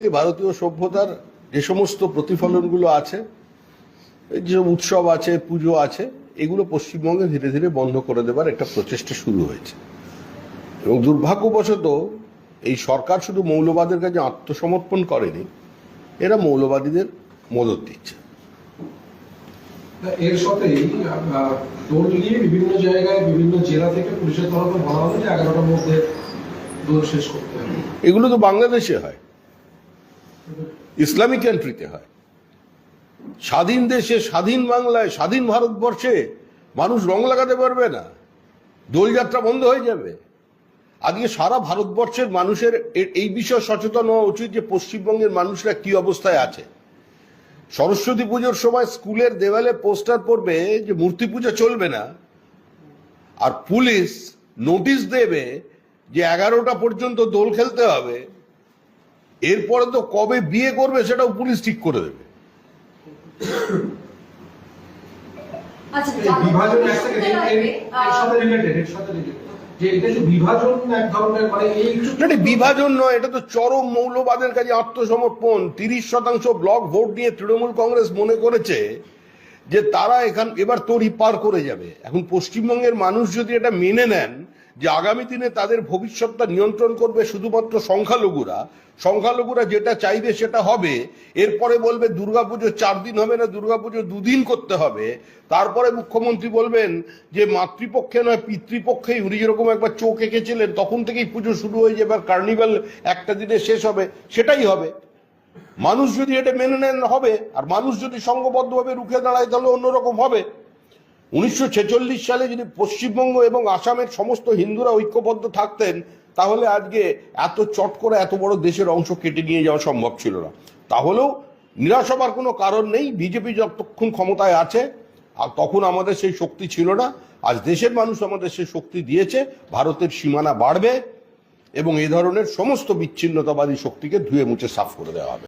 ভারতীয় সভ্যতার যে সমস্ত প্রতিফলনগুলো আছে এই যে উৎসব আছে পুজো আছে এগুলো পশ্চিমবঙ্গে ধীরে ধীরে বন্ধ করে দেবার একটা প্রচেষ্টা শুরু হয়েছে। এবং দুর্ভাগ্যবশত এই সরকার শুধু মৌলবাদের কাছে আত্মসমর্পণ করেনি এরা মৌলবাদীদের মদত দিচ্ছে। এর সাথেই দোল নিয়ে বিভিন্ন জায়গায় বিভিন্ন জেলা থেকে পুলিশের তরফে বলা হলো যে এগারোটার মধ্যে দোল শেষ করতে হবে। এগুলো তো বাংলাদেশে হয়। ইসলামিক কান্ট্রিতে হয়। স্বাধীন দেশে, স্বাধীন বাংলায়, স্বাধীন ভারতবর্ষে মানুষ রং লাগাতে পারবে না। দোলযাত্রা বন্ধ হয়ে যাবে। আজকে সারা ভারতবর্ষের মানুষের এই বিষয়ে সচেতন হওয়া উচিত যে পশ্চিমবঙ্গের মানুষরা কি অবস্থায় আছে। সরস্বতী পুজোর সময় স্কুলের দেওয়ালে পোস্টার পড়বে যে মূর্তি পূজা চলবে না। আর পুলিশ নোটিশ দেবে যে এগারোটা পর্যন্ত দোল খেলতে হবে। এরপরে তো কবে বিয়ে করবে সেটাও পুলিশ ঠিক করে দেবে। আচ্ছা বিভাজন মানে বিভাজন নয় এটা তো চরম মৌলবাদের কাছে আত্মসমর্পণ। তিরিশ শতাংশ ব্লক ভোট নিয়ে তৃণমূল কংগ্রেস মনে করেছে যে তারা এখান এবার তরি পার করে যাবে। এখন পশ্চিমবঙ্গের মানুষ যদি এটা মেনে নেন যে আগামী দিনে তাদের ভবিষ্যৎটা নিয়ন্ত্রণ করবে শুধুমাত্র সংখ্যালঘুরা সংখ্যালঘুরা যেটা চাইবে সেটা হবে, এরপরে বলবে দুর্গাপুজো চার দিন হবে না, দুর্গাপুজো দুদিন করতে হবে, তারপরে মুখ্যমন্ত্রী বলবেন যে মাতৃপক্ষে নয়, পিতৃপক্ষেই। উনি যেরকম একবার চোখ এঁকেছিলেন, তখন থেকেই পুজো শুরু হয়ে যাবে আর কার্নিভাল একটা দিনে শেষ হবে, সেটাই হবে। মানুষ যদি এটা মেনে নেন, হবে। আর মানুষ যদি সঙ্গবদ্ধভাবে রুখে দাঁড়ায়, তাহলে অন্যরকম হবে। উনিশশো ছেচল্লিশ সালে যদি পশ্চিমবঙ্গ এবং আসামের সমস্ত হিন্দুরা ঐক্যবদ্ধ থাকতেন, তাহলে আজকে এত চট করে এত বড় দেশের অংশ কেটে নিয়ে যাওয়া সম্ভব ছিল না। তাহলেও নিরাশ হবার কোনো কারণ নেই, বিজেপি যতক্ষণ ক্ষমতায় আছে, আর তখন আমাদের সেই শক্তি ছিল না। আজ দেশের মানুষ আমাদের সেই শক্তি দিয়েছে, ভারতের সীমানা বাড়বে এবং এ ধরনের সমস্ত বিচ্ছিন্নতাবাদী শক্তিকে ধুয়ে মুছে সাফ করে দেওয়া হবে।